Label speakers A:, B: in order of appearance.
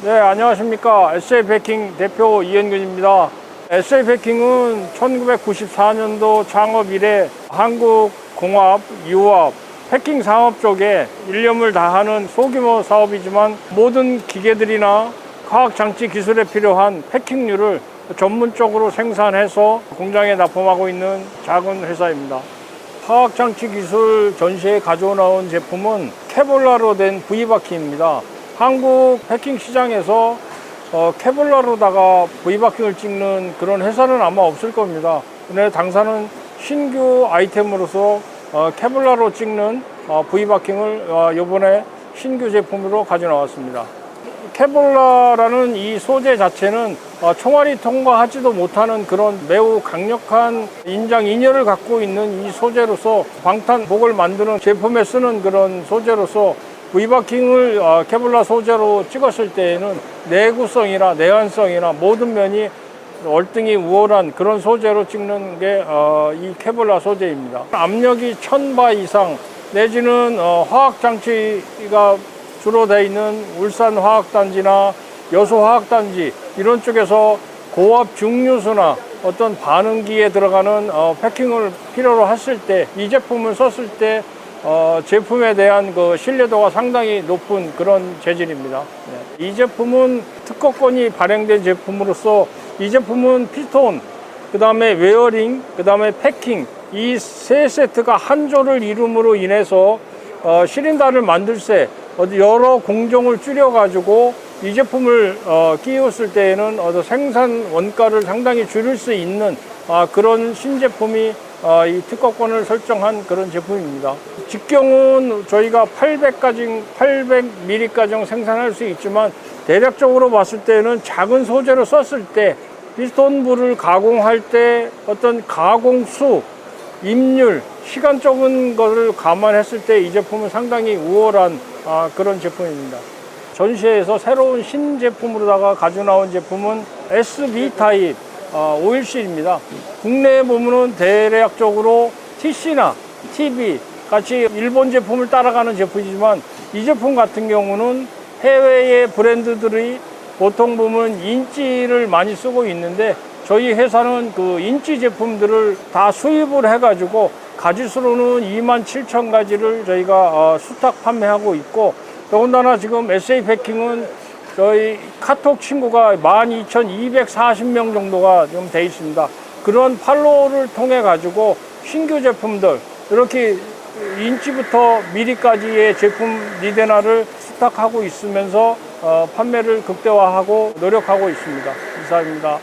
A: 네, 안녕하십니까. SA패킹 대표 이현근입니다. SA패킹은 1994년도 창업 이래 한국 공업, 유업, 패킹 산업 쪽에 일념을 다하는 소규모 사업이지만 모든 기계들이나 화학 장치 기술에 필요한 패킹류를 전문적으로 생산해서 공장에 납품하고 있는 작은 회사입니다. 화학 장치 기술 전시에 가져나온 제품은 케볼라로 된 V바퀴입니다. 한국 패킹 시장에서 어, 케볼라로다가 V바퀴를 찍는 그런 회사는 아마 없을 겁니다. 근데 당사는 신규 아이템으로서 어, 케볼라로 찍는 어, V바킹을 어, 이번에 신규 제품으로 가져 나왔습니다. 케볼라라는 이 소재 자체는 어, 총알이 통과하지도 못하는 그런 매우 강력한 인장 인열을 갖고 있는 이 소재로서 방탄복을 만드는 제품에 쓰는 그런 소재로서 V바킹을 어, 케볼라 소재로 찍었을 때에는 내구성이나 내한성이나 모든 면이 월등히 우월한 그런 소재로 찍는 게 이 케볼라 소재입니다. 압력이 1000바 이상 내지는 어, 화학장치가 주로 돼 있는 울산 화학단지나 여수 화학단지 이런 쪽에서 고압 중류수나 어떤 반응기에 들어가는 어, 패킹을 필요로 했을 때 이 제품을 썼을 때 어, 제품에 대한 그 신뢰도가 상당히 높은 그런 재질입니다. 네. 이 제품은 특허권이 발행된 제품으로서 이 제품은 피톤, 그 다음에 웨어링, 그 다음에 패킹 이 세 세트가 한 조를 이룸으로 인해서 어, 시린다를 만들 때 여러 공정을 줄여 가지고 이 제품을 어, 끼웠을 때에는 어떤 생산 원가를 상당히 줄일 수 있는 아, 그런 신제품이 어, 이 특허권을 설정한 그런 제품입니다. 직경은 저희가 800까지 800ml까지 생산할 수 있지만 대략적으로 봤을 때는 작은 소재로 썼을 때 피스톤부를 가공할 때 어떤 가공수, 임률, 시간 적은 것을 감안했을 때 이 제품은 상당히 우월한 아, 그런 제품입니다. 전시회에서 새로운 신제품으로다가 가져 나온 제품은 SB 타입 어, 오일실입니다. 국내에 보면은 대략적으로 TC나 TB 같이 일본 제품을 따라가는 제품이지만 이 제품 같은 경우는 해외의 브랜드들이 보통 보면 인지를 많이 쓰고 있는데 저희 회사는 그 인지 제품들을 다 수입을 해가지고 가지수로는 2만 7천 가지를 저희가 어, 수탁 판매하고 있고 더군다나 지금 SA 패킹은 저희 카톡 친구가 12,240명 정도가 지금 돼 있습니다. 그런 팔로우를 통해 가지고 신규 제품들 이렇게 인치부터 미리까지의 제품 리데나를 수탁하고 있으면서 어, 판매를 극대화하고 노력하고 있습니다. 이상입니다.